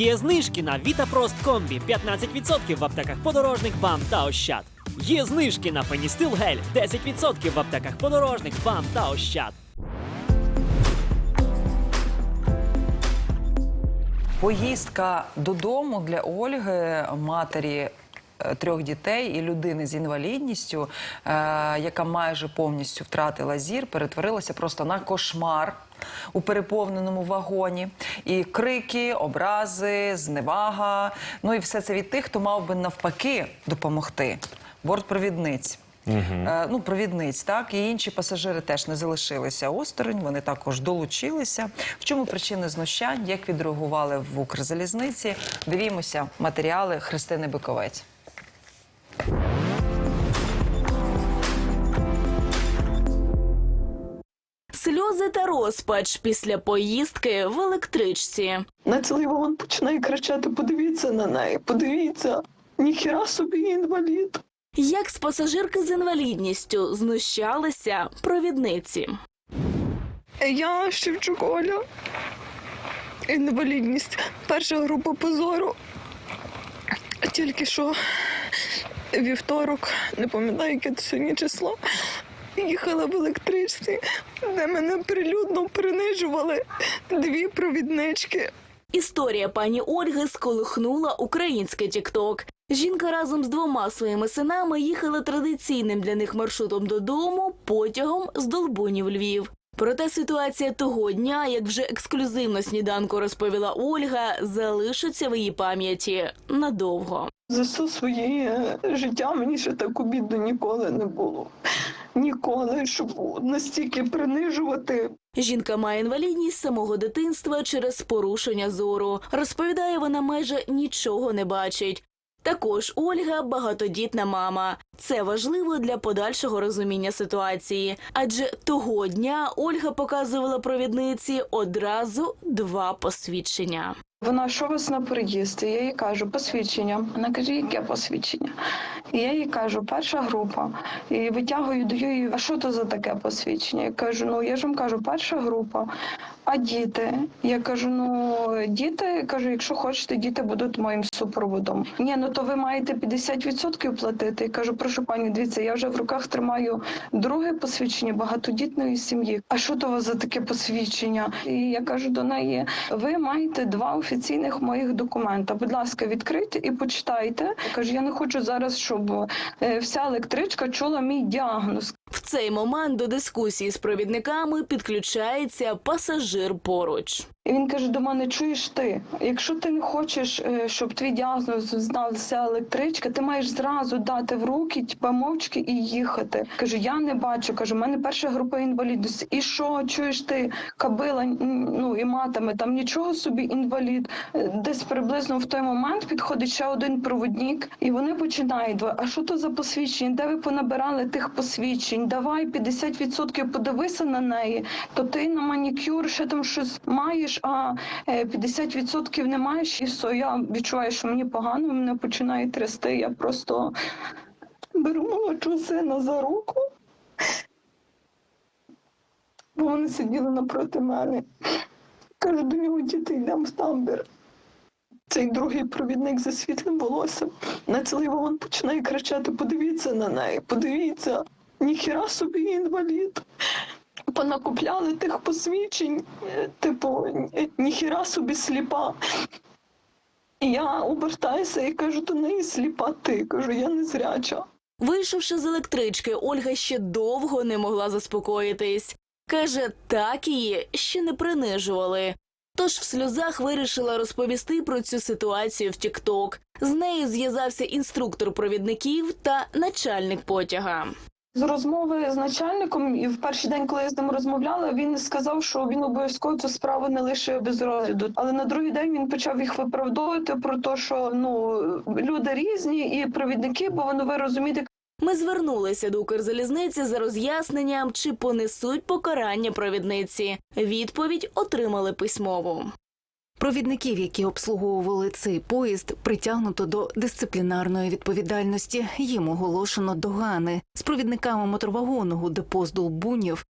Є знижки на VitaProst Комбі 15% в аптеках подорожник, БАМ та Ощад. Є знижки на Феністил Гель 10% в аптеках подорожник, БАМ та Ощад. Поїздка додому для Ольги, матері трьох дітей і людини з інвалідністю, е, яка майже повністю втратила зір, перетворилася просто на кошмар у переповненому вагоні. І крики, образи, зневага. Ну і все це від тих, хто мав би навпаки допомогти. Бортпровідниць. Е, ну, провідниць, так і інші пасажири теж не залишилися осторонь. Вони також долучилися. В чому причини знущань? Як відреагували в Укрзалізниці? Дивімося матеріали Христини Биковець. Сльози та розпач після поїздки в електричці. На цілий вагон починає кричати: подивіться на неї, подивіться, ніхіра собі інвалід. Як з пасажирки з інвалідністю знущалися провідниці. Я Шевчук Оля. Інвалідність. Перша група позору. Тільки що вівторок, не пам'ятаю, яке це сьогодні число. Їхала в електричці, де мене прилюдно принижували дві провіднички. Історія пані Ольги сколихнула українське тікток. Жінка разом з двома своїми синами їхала традиційним для них маршрутом додому потягом з Долбунів Львів. Проте ситуація того дня, як вже ексклюзивно сніданку розповіла Ольга, залишиться в її пам'яті надовго. За все своє життя мені ще так обідно ніколи не було. Ніколи, щоб настільки принижувати. Жінка має інвалідність з самого дитинства через порушення зору. Розповідає, вона майже нічого не бачить. Також Ольга багатодітна мама. Це важливо для подальшого розуміння ситуації, адже того дня Ольга показувала провідниці одразу два посвідчення. Вона що вас на переїзд? Я їй кажу, посвідчення. Вона каже, яке посвідчення? І я їй кажу, перша група. І витягую, даю їй, а що то за таке посвідчення? Я кажу, ну я ж вам кажу, перша група. А діти? Я кажу, ну діти, кажу, якщо хочете, діти будуть моїм супроводом. Ні, ну то ви маєте 50% платити. Я кажу, прошу пані, дивіться, я вже в руках тримаю друге посвідчення багатодітної сім'ї. А що то у вас за таке посвідчення? І я кажу до неї: ви маєте два офіційних моїх документа. Будь ласка, відкрийте і почитайте. Я кажу, я не хочу зараз, щоб е, вся електричка чула мій діагноз. В цей момент до дискусії з провідниками підключається пасажир поруч. Він каже до мене: чуєш ти, якщо ти не хочеш, е, щоб твій діагноз знала вся електричка, ти маєш зразу дати в руки, типа мовчки і їхати. Кажу, я не бачу. Кажу, в мене перша група інвалідності. І що чуєш ти, кабила ну і матами, там нічого собі інвалід. Е, Десь приблизно в той момент підходить ще один проводник, і вони починають. А що то за посвідчення? Де ви понабирали тих посвідчень? Давай 50% подивися на неї, то ти на манікюр ще там щось маєш, а е, 50% не маєш. І я відчуваю, що мені погано, мене починає трясти. Я просто беру молодшого сина за руку. Бо вони сиділи напроти мене. Кажу, до нього діти йдемо в тамбір. Цей другий провідник за світлим волоссям на цілий вагон починає кричати: подивіться на неї, подивіться, ніхіра собі інвалід. Понакупляли тих посвідчень, е, типу, ніхіра собі сліпа. І я обертаюся і кажу до неї сліпа ти. Кажу, я не зряча. Вийшовши з електрички, Ольга ще довго не могла заспокоїтись. Каже, так її ще не принижували. Тож в сльозах вирішила розповісти про цю ситуацію в Тікток. З нею зв'язався інструктор провідників та начальник потяга. З розмови з начальником, і в перший день, коли я з ним розмовляла, він сказав, що він обов'язково цю справу не лише без розгляду. Але на другий день він почав їх виправдовувати про те, що ну люди різні і провідники, бо вони ви розумієте, Ми звернулися до Укрзалізниці за роз'ясненням, чи понесуть покарання провідниці. Відповідь отримали письмову. Провідників, які обслуговували цей поїзд, притягнуто до дисциплінарної відповідальності. Їм оголошено догани. З провідниками моторвагонного депо з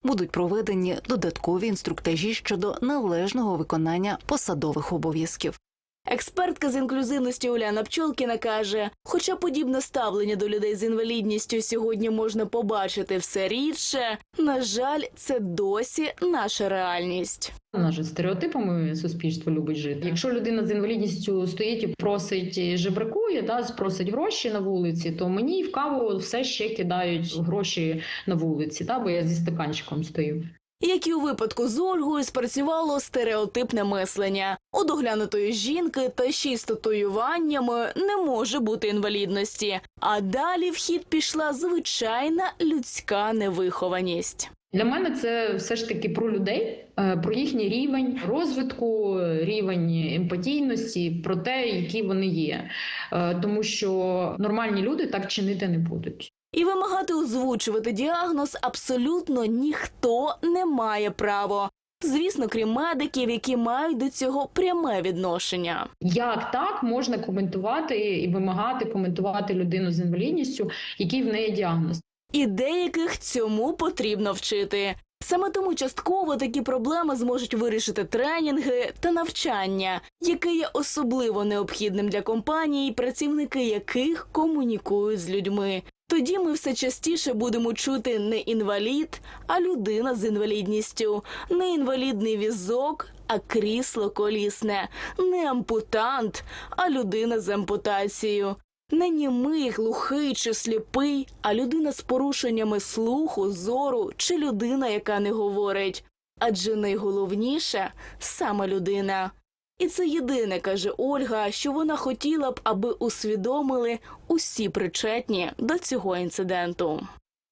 будуть проведені додаткові інструктажі щодо належного виконання посадових обов'язків. Експертка з інклюзивності Уляна Пчолкіна каже: хоча подібне ставлення до людей з інвалідністю сьогодні можна побачити все рідше, на жаль, це досі наша реальність. Нас стереотипами суспільство любить жити. Якщо людина з інвалідністю стоїть і просить жебракує, да, просить гроші на вулиці, то мені в каву все ще кидають гроші на вулиці, та, бо я зі стаканчиком стою. Як і у випадку з Ольгою, спрацювало стереотипне мислення. У доглянутої жінки та ще й з татуюваннями не може бути інвалідності. А далі в хід пішла звичайна людська невихованість. Для мене це все ж таки про людей, е, про їхній рівень розвитку, рівень емпатійності, про те, які вони є. Е, Тому що нормальні люди так чинити не будуть. І вимагати озвучувати діагноз абсолютно ніхто не має права. Звісно, крім медиків, які мають до цього пряме відношення. Як так можна коментувати і вимагати коментувати людину з інвалідністю, який в неї діагноз? І деяких цьому потрібно вчити. Саме тому частково такі проблеми зможуть вирішити тренінги та навчання, яке є особливо необхідним для компаній, працівники яких комунікують з людьми. Тоді ми все частіше будемо чути не інвалід, а людина з інвалідністю, не інвалідний візок, а крісло колісне, не ампутант, а людина з ампутацією. Не німий, глухий чи сліпий, а людина з порушеннями слуху, зору чи людина, яка не говорить. Адже найголовніше саме людина. І це єдине, каже Ольга, що вона хотіла б, аби усвідомили усі причетні до цього інциденту.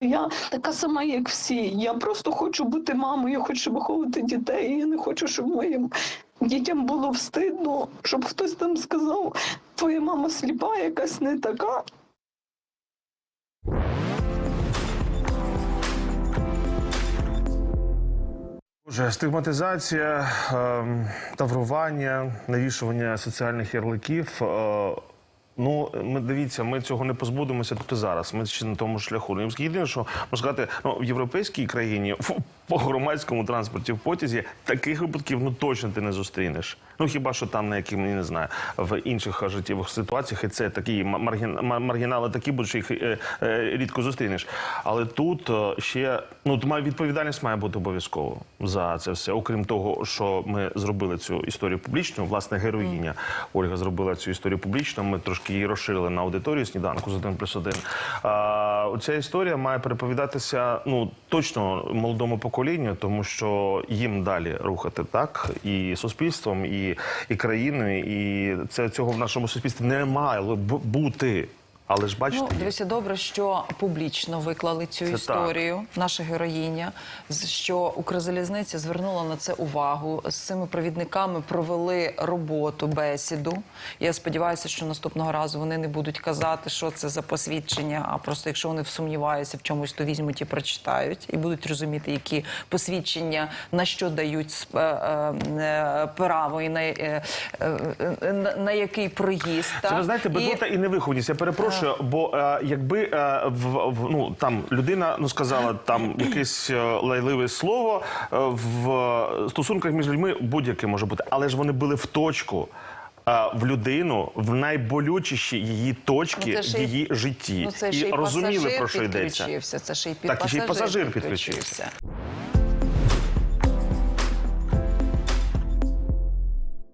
Я така сама, як всі. Я просто хочу бути мамою, я хочу виховувати дітей. Я не хочу, щоб моїм дітям було встидно, щоб хтось там сказав, твоя мама сліпа, якась не така. Боже, стигматизація, ем, таврування, навішування соціальних ярликів. е, Ну, ми дивіться, ми цього не позбудемося тут і зараз. Ми ще на тому шляху. Ну, Єдине, що можна сказати, ну в європейській країні по громадському транспорті в потязі таких випадків ну точно ти не зустрінеш. Ну хіба що там на яких мені не знаю в інших життєвих ситуаціях, і це такі ма- маргін, маргінали такі, будуть, що їх е, е, рідко зустрінеш. Але тут е, ще ну відповідальність має бути обов'язково за це все. Окрім того, що ми зробили цю історію публічну, власне, героїня Ольга зробила цю історію публічно. Ми трошки її розширили на аудиторію сніданку з 1 плюс 1. А, ця історія має переповідатися ну точно молодому поколінню, тому що їм далі рухати так і суспільством, і, і країною, і це цього в нашому суспільстві не мало бути. Але ж бачите, Ну, дивіться, добре, що публічно виклали цю Це історію. Наша героїня, що Укрзалізниця звернула на це увагу. З цими провідниками провели роботу, бесіду. Я сподіваюся, що наступного разу вони не будуть казати, що це за посвідчення. А просто якщо вони сумніваються в чомусь, то візьмуть і прочитають, і будуть розуміти, які посвідчення на що дають сп- е, е, право і на, е, е, на, на який проїзд. Це ви так? знаєте, І- і невихованість. Я перепрошую, бо е, якби е, в, в ну там людина ну сказала там якесь е, лайливе слово е, в е, стосунках між людьми будь-яке може бути, але ж вони були в точку. е, В людину в найболючіші її точки Ну, це в її житті Ну, це ще і розуміли пасажир про що йдеться. підключився. Це ще й Так, і ще й пасажир підключився.